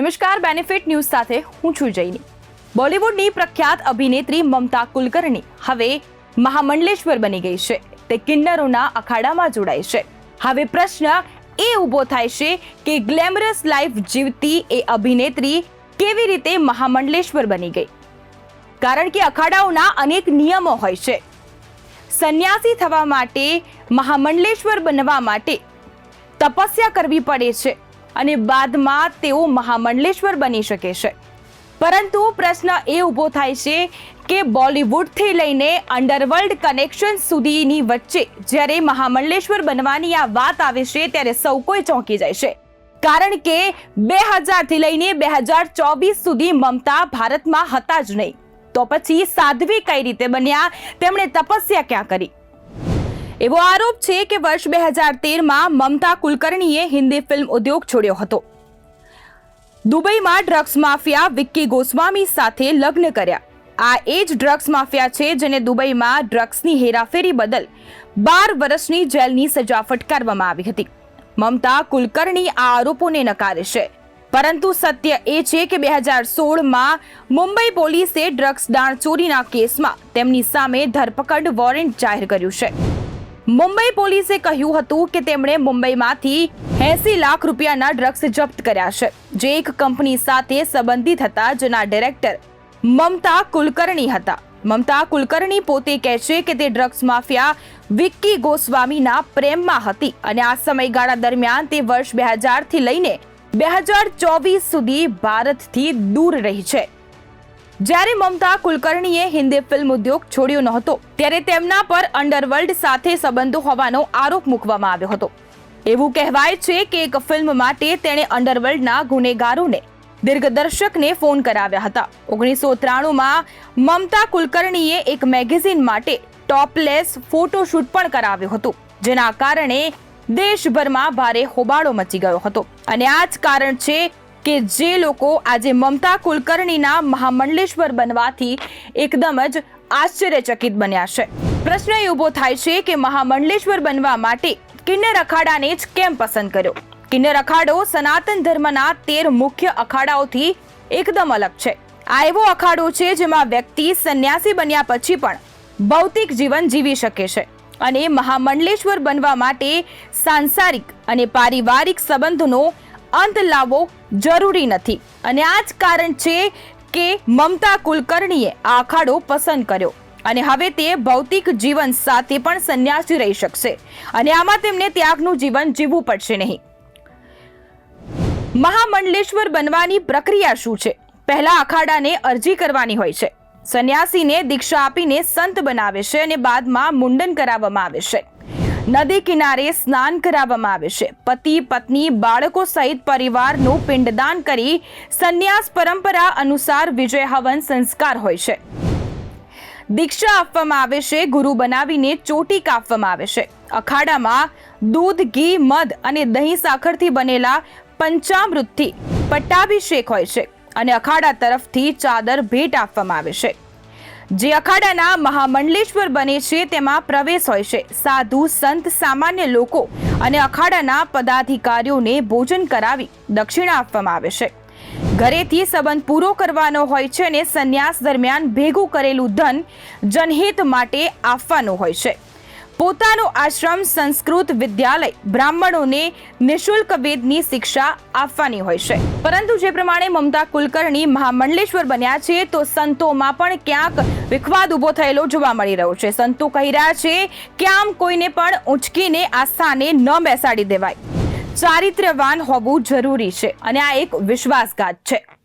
નમસ્કાર benefit news સાથે હું છું જૈની બોલિવૂડની પ્રખ્યાત અભિનેત્રી મમતા કુલકર્ણી હવે મહામંડલેશ્વર બની ગઈ છે. તે કિન્નરોના અખાડામાં જોડાય છે. હવે પ્રશ્ન એ ઊભો થાય છે કે ગ્લેમરસ લાઈફ જીવતી એ અભિનેત્રી કેવી રીતે મહામંડલેશ્વર બની ગઈ? કારણ કે અખાડાઓના અનેક નિયમો હોય છે. સંન્યાસી થવા માટે, મહામંડલેશ્વર બનવા માટે તપસ્યા કરવી પડે છે. અને બાદમાં તેઓ મહામંડલેશ્વર બની શકે છે. પરંતુ પ્રશ્ન એ ઊભો થાય છે કે બોલિવૂડથી લઈને અંડરવર્લ્ડ કનેક્શન સુધીની વચ્ચે જ્યારે મહામંડલેશ્વર બનવાની આ વાત આવે છે ત્યારે સૌ કોઈ ચોંકી જાય છે. કારણ કે બે હજારથી લઈને બે હજાર ચોવીસ સુધી મમતા ભારતમાં હતા જ નહીં. તો પછી સાધ્વી કઈ રીતે બન્યા? તેમણે તપસ્યા ક્યાં કરી? એવો આરોપ છે કે વર્ષ બે હજાર તેરમાં મમતા કુલકર્ણીએ હિન્દી ફિલ્મ ઉદ્યોગ છોડ્યો હતો. દુબઈમાં ડ્રગ્સ માફિયા વિક્કી ગોસ્વામી સાથે લગ્ન કર્યા. આ એ જ ડ્રગ્સ માફિયા છે જેને દુબઈમાં ડ્રગ્સની હેરાફેરી બદલ બાર વર્ષની જેલની સજા ફટકારવામાં આવી હતી. મમતા કુલકર્ણી આ આરોપોને નકારે છે. પરંતુ સત્ય એ છે કે બે હજાર સોળમાં મુંબઈ પોલીસે ડ્રગ્સ દાણચોરીના કેસમાં તેમની સામે ધરપકડ વોરંટ જાહેર કર્યું છે. મુંબઈ પોલીસે કહ્યું હતું કે તેમણે મુંબઈમાંથી એસી લાખ રૂપિયાના ડ્રગ્સ જપ્ત કર્યા છે, જે એક કંપની સાથે સંબંધિત હતા, જેના ડિરેક્ટર મમતા કુલકર્ણી હતા. મમતા કુલકર્ણી પોતે કહે છે કે તે ડ્રગ્સ માફિયા વિક્કી ગોસ્વામીના પ્રેમમાં હતી અને આ સમયગાળા દરમિયાન તે વર્ષ બે હજારથી લઈને બે હજાર ચોવીસ સુધી ભારતથી દૂર રહી છે. જ્યારે મમતા કુલકર્ણીએ હિન્દી ફિલ્મ ઉદ્યોગ છોડ્યો નહોતો, ત્યારે તેમના પર અંડરવર્લ્ડ સાથે સંબંધો હોવાનો આરોપ મૂકવામાં આવ્યો હતો. એવું કહેવાય છે કે એક ફિલ્મ માટે તેણે અંડરવર્લ્ડના ગુનેગારોને, દિગ્દર્શકને ફોન કરાવ્યા હતા. ઓગણીસો ત્રાણુંમાં મમતા કુલકર્ણીએ એક મેગેઝિન માટે ટોપલેસ ફોટોશૂટ પણ કરાવ્યું હતું, જેના કારણે દેશભરમાં ભારે હોબાળો મચી ગયો હતો. અને આ જ કારણ છે કે જે લોકો આજે મમતા કુલકર્ણીના મહામંડલેશ્વર બનવાથી એકદમ જ આશ્ચર્યચકિત બન્યા છે. પ્રશ્ન એ ઊભો થાય છે કે મહામંડલેશ્વર બનવા માટે કિન્નર અખાડાને જ કેમ પસંદ કર્યો? કિન્નર અખાડો સનાતન ધર્મના તેર મુખ્ય અખાડાઓથી એકદમ અલગ છે. આ એવો અખાડો છે જેમાં વ્યક્તિ સંન્યાસી બન્યા પછી પણ ભૌતિક જીવન જીવી શકે છે અને મહામંડલેશ્વર બનવા માટે સાંસારિક અને પારિવારિક સંબંધોનો અંત લાવવો જરૂરી નથી. અને આ જ કારણ છે કે મમતા કુલકર્ણીએ આ અખાડો પસંદ કર્યો. અને હવે તે ભૌતિક જીવન સાથે પણ સંન્યાસી રહી શકશે. અને આમાં તેમને ત્યાગનું જીવન જીવવું પડશે નહીં. મહામંડલેશ્વર બનવાની પ્રક્રિયા શું છે? પહેલા અખાડાને અરજી કરવાની હોય છે. સંન્યાસીને દીક્ષા આપીને સંત બનાવે છે અને બાદમાં મુંડન કરાવવામાં આવે છે. નદી કિનારે સ્નાન કરાવવામાં આવે છે. પતિ, પત્ની, બાળકો સહિત પરિવારનું પિંડદાન કરી સંન્યાસ પરંપરા અનુસાર વિજય હવન સંસ્કાર હોય છે. દીક્ષા આપવામાં આવે છે, ગુરુ બનાવીને ચોટી કાપવામાં આવે છે. અખાડામાં દૂધ, ઘી, મધ અને દહીં સાખરથી બનેલા પંચામૃતથી પટ્ટાભિષેક હોય છે અને અખાડા તરફથી ચાદર ભેટ આપવામાં આવે છે. જે અખાડાના મહામંડલેશ્વર બને છે, તેમાં પ્રવેશ હોય છે. સાધુ, સંત, સામાન્ય લોકો અને અખાડાના પદાધિકારીઓને ભોજન કરાવી દક્ષિણા આપવામાં આવે છે. ઘરેથી સંબંધ પૂરો કરવાનો હોય છે અને સંન્યાસ દરમિયાન ભેગું કરેલું ધન જનહિત માટે આપવાનું હોય છે. પોતાનો આશ્રમ, સંસ્કૃત વિદ્યાલય બ્રાહ્મણોને નિઃશુલ્ક વેદની શિક્ષા આપવાની હોય છે. પરંતુ જે પ્રમાણે મમતા કુલકર્ણી મહામંડલેશ્વર બન્યા છે, તો સંતોમાં પણ ક્યાંક વિખવાદ ઊભો થયેલો જોવા મળી રહ્યો છે. સંતો કહી રહ્યા છે કે આમ કોઈને પણ ઉંચકીને આ સ્થાને ન બેસાડી દેવાય. ચારિત્ર્યવાન હોવું જરૂરી છે અને આ એક વિશ્વાસઘાત છે.